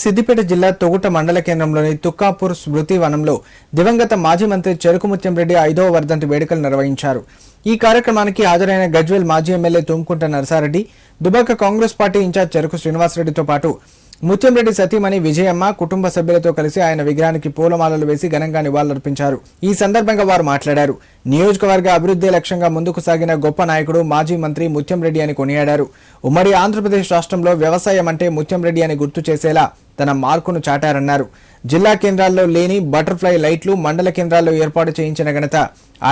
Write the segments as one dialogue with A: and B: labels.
A: సిద్దిపేట జిల్లా తొగుట మండల కేంద్రంలోని తుక్కాపూర్ స్మృతి వనంలో దివంగత మాజీ మంత్రి చెరుకుముత్యంరెడ్డి ఐదవ వర్ధంతి వేడుకలు నిర్వహించారు. ఈ కార్యక్రమానికి హాజరైన గజ్వేల్ మాజీ MLA Tumkunta Narasareddy Dubaka Congress party incharge Cheruku శ్రీనివాసరెడ్డితో పాటు ముత్యంరెడ్డి సతీమణి విజయమ్మ కుటుంబ సభ్యులతో కలిసి ఆయన విగ్రహానికి పూలమాలలు వేసి ఘనంగా నివాళులర్పించారు. ఈ సందర్భంగా వారు మాట్లాడారు. నియోజకవర్గ అభివృద్ధి లక్ష్యంగా ముందుకు సాగిన గొప్ప నాయకుడు మాజీ మంత్రి ముత్యంరెడ్డి అని కొనియాడారు. ఉమ్మడి ఆంధ్రప్రదేశ్ రాష్ట్రంలో వ్యవసాయం అంటే ముత్యంరెడ్డి అని గుర్తు చేసేలా తన మార్కును చాటారన్నారు. జిల్లా కేంద్రాల్లో లేని బటర్ఫ్లై లైట్లు మండల కేంద్రాల్లో ఏర్పాటు చేయించిన ఘనత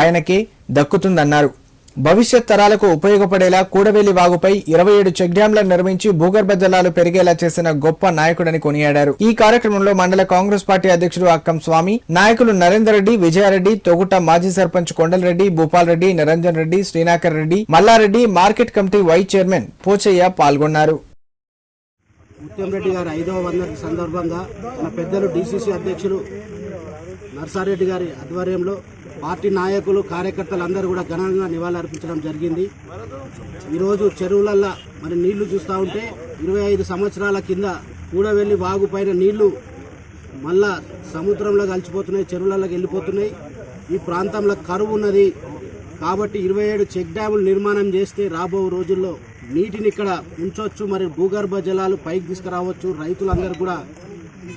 A: ఆయనకే దక్కుతుందన్నారు. భవిష్యత్ తరాలకు ఉపయోగపడేలా కూడవేలి వాగుపై ఇరవై ఏడు చెక్ డ్యాంలను నిర్మించి భూగర్భ జలాలు పెరిగేలా చేసిన గొప్ప నాయకుడని కొనియాడారు. ఈ కార్యక్రమంలో మండల కాంగ్రెస్ పార్టీ అధ్యక్షుడు అక్కం స్వామి నాయకులు నరేందర్ రెడ్డి విజయారెడ్డి తొగుట మాజీ sarpanch Kondal Reddy Bhupal Reddy Niranjan Reddy Srinakar Reddy Mallareddy market committee vice chairman Pochaiah పాల్గొన్నారు.
B: ముత్యంరెడ్డి గారి ఐదవ వందల సందర్భంగా మన పెద్దలు డీసీసీ అధ్యక్షులు నర్సారెడ్డి గారి ఆధ్వర్యంలో పార్టీ నాయకులు కార్యకర్తలు అందరూ కూడా ఘనంగా నివాళులర్పించడం జరిగింది. ఈరోజు చెరువులల్లో మరి నీళ్ళు చూస్తూ ఉంటే ఇరవై ఐదు సంవత్సరాల కింద కూడవెల్లి వాగు పైన నీళ్ళు మళ్ళా సముద్రంలో కలిసిపోతున్నాయి చెరువులలోకి వెళ్ళిపోతున్నాయి. ఈ ప్రాంతంలో కరువు ఉన్నది కాబట్టి ఇరవై ఏడు చెక్ డ్యాములు నిర్మాణం చేస్తే రాబో రోజుల్లో నీటిని ఇక్కడ ఉంచవచ్చు మరి భూగర్భ జలాలు పైకి తీసుకురావచ్చు. రైతులందరూ కూడా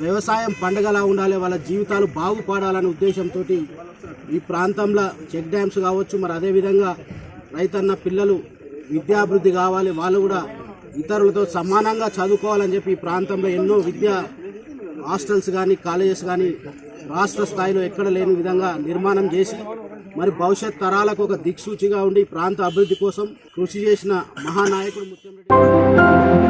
B: వ్యవసాయం పండగలా ఉండాలి వాళ్ళ జీవితాలు బాగుపడాలనే ఉద్దేశంతో ఈ ప్రాంతంలో చెక్ డ్యామ్స్ కావచ్చు మరి అదేవిధంగా రైతన్న పిల్లలు విద్యాభివృద్ధి కావాలి వాళ్ళు కూడా ఇతరులతో సమానంగా చదువుకోవాలని చెప్పి ఈ ప్రాంతంలో ఎన్నో విద్యా హాస్టల్స్ కానీ కాలేజెస్ కానీ రాష్ట్ర స్థాయిలో ఎక్కడ లేని విధంగా నిర్మాణం చేసి మరి భవిష్యత్ తరాలకు ఒక దిక్సూచిగా ఉండి ప్రాంత అభివృద్ధి కోసం కృషి చేసిన మహానాయకుడు ముఖ్యమంత్రి